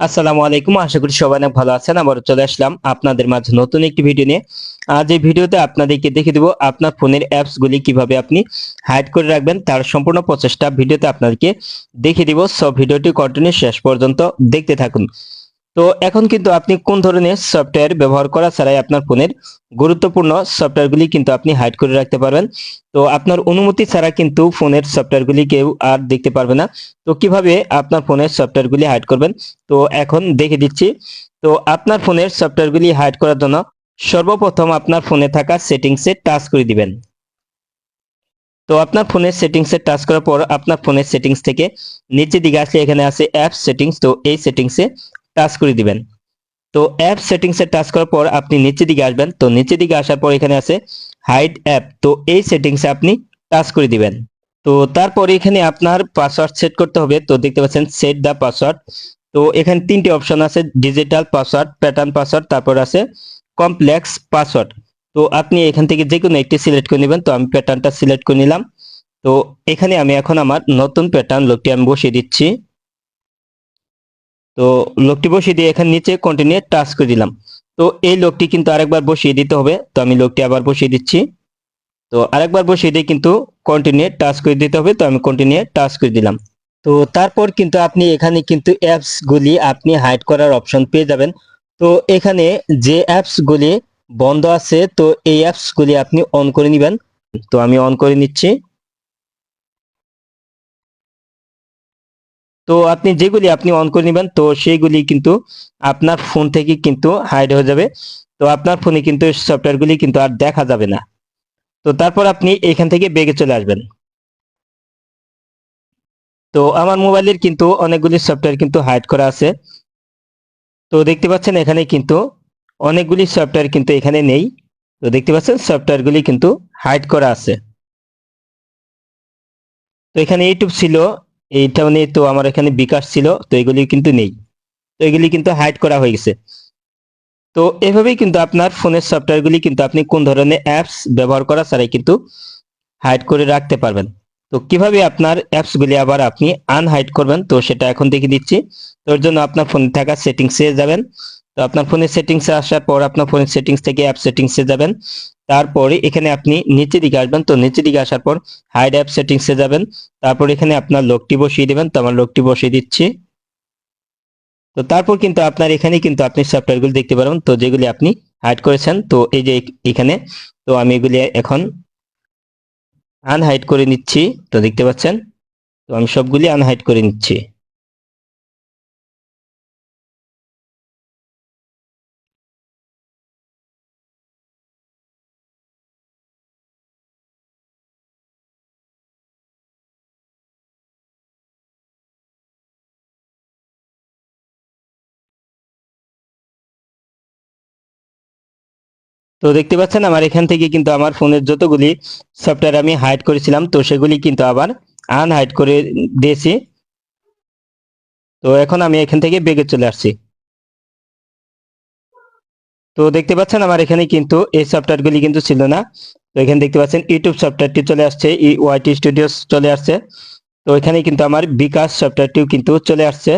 আসসালামু আলাইকুম। আশা করি সবাই অনেক ভালো আছেন। আবার চলে আসলাম আপনাদের মাঝে নতুন একটি ভিডিও নিয়ে। আজ এই ভিডিওতে আপনাদেরকে দেখে দেবো আপনার ফোনের অ্যাপস গুলি কীভাবে আপনি হাইড করে রাখবেন, তার সম্পূর্ণ প্রচেষ্টা ভিডিওতে আপনাদেরকে দেখে দিব। সব ভিডিওটি কন্টিনিউ শেষ পর্যন্ত দেখতে থাকুন। তো এখন কিন্তু আপনি কোন ধরনের সফটওয়্যার ব্যবহার করা ছাড়াই আপনার ফোনের গুরুত্বপূর্ণ সফটওয়্যারগুলি কিন্তু আপনি হাইড করে রাখতে পারবেন। তো আপনার অনুমতি ছাড়া কিন্তু ফোনের সফটওয়্যারগুলি কেউ আর দেখতে পারবে না। তো কীভাবে আপনার ফোনের সফটওয়্যারগুলি হাইড করবেন? তো এখন দেখে দিচ্ছি। তো আপনার ফোনের সফটওয়্যারগুলি হাইড করার জন্য সর্বপ্রথম আপনার ফোনে থাকা সেটিংসে টাচ করে দিবেন। তো আপনার ফোনের সেটিংসে টাচ করার পর আপনার ফোনের সেটিংস থেকে নিচে দিকে আসলে এখানে আছে অ্যাপ সেটিংস তো এই সেটিংসে টাচ করে দিবেন। তো অ্যাপ সেটিংসে টাচ করার পর আপনি নিচে দিকে আসবেন। তো নিচে দিকে আসার পর এখানে আছে হাইড অ্যাপ তো এই সেটিংসে আপনি টাচ করে দিবেন। তো তারপর এখানে আপনার পাসওয়ার্ড সেট করতে হবে। তো দেখতে পাচ্ছেন সেট দা পাসওয়ার্ড তো এখানে তিনটি অপশন আছে ডিজিটাল পাসওয়ার্ড প্যাটার্ন পাসওয়ার্ড তারপর আছে কমপ্লেক্স পাসওয়ার্ড তো আপনি এখান থেকে যে কোনো একটি সিলেক্ট করে নেবেন। তো আমি প্যাটার্নটা সিলেক্ট করে নিলাম। তো এখানে আমি এখন আমার নতুন প্যাটার্ন লোকটি আমি বসিয়ে দিচ্ছি। তো লোকটি বসিয়ে দিয়ে এখানে নিচে কন্টিনিউ টাচ করে দিলাম। তো এই লোকটি কিন্তু আরেকবার বসিয়ে দিতে হবে। তো আমি লোকটি আবার বসিয়ে দিচ্ছি। তো আরেকবার বসিয়ে দিয়ে কিন্তু কন্টিনিউ টাচ করে দিতে হবে। তো আমি কন্টিনিউ টাচ করে দিলাম। তো তারপর কিন্তু আপনি এখানে কিন্তু অ্যাপস গুলি আপনি হাইড করার অপশন পেয়ে যাবেন। তো এখানে যে অ্যাপস গুলি বন্ধ আছে, তো এই অ্যাপস গুলি আপনি অন করে নেবেন। তো আমি অন করে নিচ্ছি। তো আপনি যেগুলি আপনি অন করে নেবেন, তো সেইগুলি কিন্তু আপনার ফোন থেকে কিন্তু হাইড হয়ে যাবে। তো আপনার ফোনে কিন্তু সফটওয়্যারগুলি কিন্তু আর দেখা যাবে না। তো তারপর আপনি এখান থেকে বেগে চলে আসবেন। তো আমার মোবাইলের কিন্তু অনেকগুলি সফটওয়্যার কিন্তু হাইড করা আছে। তো দেখতে পাচ্ছেন এখানে কিন্তু অনেকগুলি সফটওয়্যার কিন্তু এখানে নেই। তো দেখতে পাচ্ছেন সফটওয়্যারগুলি কিন্তু হাইড করা আছে। তো এখানে ইউটিউব ছিল এইটা মানে তো আমার এখানে বিকাশ ছিল, তো এগুলি কিন্তু নেই। তো এগুলি কিন্তু হাইড করা হয়ে গেছে। তো এভাবেই কিন্তু আপনার ফোনের সফটওয়্যারগুলি কিন্তু আপনি কোন ধরনের অ্যাপস ব্যবহার করা ছাড়াই কিন্তু হাইড করে রাখতে পারবেন। তো কীভাবে আপনার অ্যাপসগুলি আবার আপনি আনহাইড করবেন, তো সেটা এখন দেখে দিচ্ছি। তোর জন্য আপনার ফোনে থাকা সেটিংসে যাবেন। তো আপনার ফোনের সেটিংসে আসার পর আপনার ফোনের সেটিংস থেকে অ্যাপ সেটিংসে যাবেন। তারপরে এখানে আপনি নিচে দিকে আসবেন। তো নিচে দিকে আসার পর হাইড অ্যাপ সেটিংসে যাবেন। তারপর এখানে আপনার লোকটি বসিয়ে দেবেন। তো আমার লোকটি বসিয়ে দিচ্ছি। তো তারপর কিন্তু আপনার এখানে কিন্তু আপনি সফটওয়্যারগুলো দেখতে পারবেন। তো যেগুলি আপনি হাইড করেছেন। তো এই যে এখানে তো আমি এগুলি এখন আনহাইড করে নিচ্ছি। তো দেখতে পাচ্ছেন? তো আমি সবগুলি আনহাইড করে নিচ্ছি। তো দেখতে পাচ্ছেন আমার এখান থেকে কিন্তু আমার ফোনের যতগুলি সফটওয়্যার আমি হাইড করেছিলাম, তো সেগুলি কিন্তু আবার আনহাইড করে দিয়েছি। তো এখন আমি এখান থেকে বেগে চলে আসছি। তো দেখতে পাচ্ছেন আমার এখানে কিন্তু এই সফটওয়্যারগুলি কিন্তু ছিল না। তো এখানে দেখতে পাচ্ছেন ইউটিউব সফটওয়্যারটি চলে আসছে ওয়াইটি স্টুডিওস চলে আসছে। তো এখানে কিন্তু আমার বিকাশ সফটওয়্যারটিও কিন্তু চলে আসছে।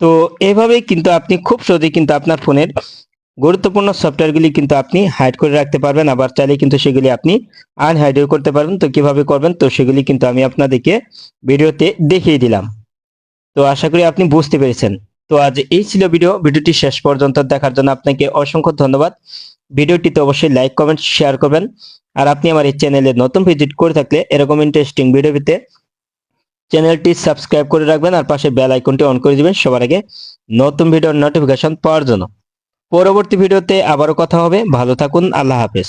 তো এভাবেই কিন্তু আপনি খুব সহজেই কিন্তু আপনার ফোনের গুরুত্বপূর্ণ সফটওয়্যারগুলি কিন্তু আপনি হাইড করে রাখতে পারবেন। আবার চাইলে কিন্তু সেগুলি আপনি আনহাইডও করতে পারবেন। তো কীভাবে করবেন? তো সেগুলি কিন্তু আমি আপনাদেরকে ভিডিওতে দেখিয়ে দিলাম। তো আশা করি আপনি বুঝতে পেরেছেন। তো আজ এই ছিল ভিডিও। ভিডিওটি শেষ পর্যন্ত দেখার জন্য আপনাকে অসংখ্য ধন্যবাদ। ভিডিওটিতে অবশ্যই লাইক কমেন্ট শেয়ার করবেন। আর আপনি আমার এই চ্যানেলে নতুন ভিজিট করে থাকলে এরকম ইন্টারেস্টিং ভিডিও পেতে চ্যানেলটি সাবস্ক্রাইব করে রাখবেন আর পাশে বেল আইকনটি অন করে দিবেন সবার আগে নতুন ভিডিওর নোটিফিকেশন পাওয়ার জন্য। পরবর্তী ভিডিওতে আবারও কথা হবে। ভালো থাকুন। আল্লাহ হাফেজ।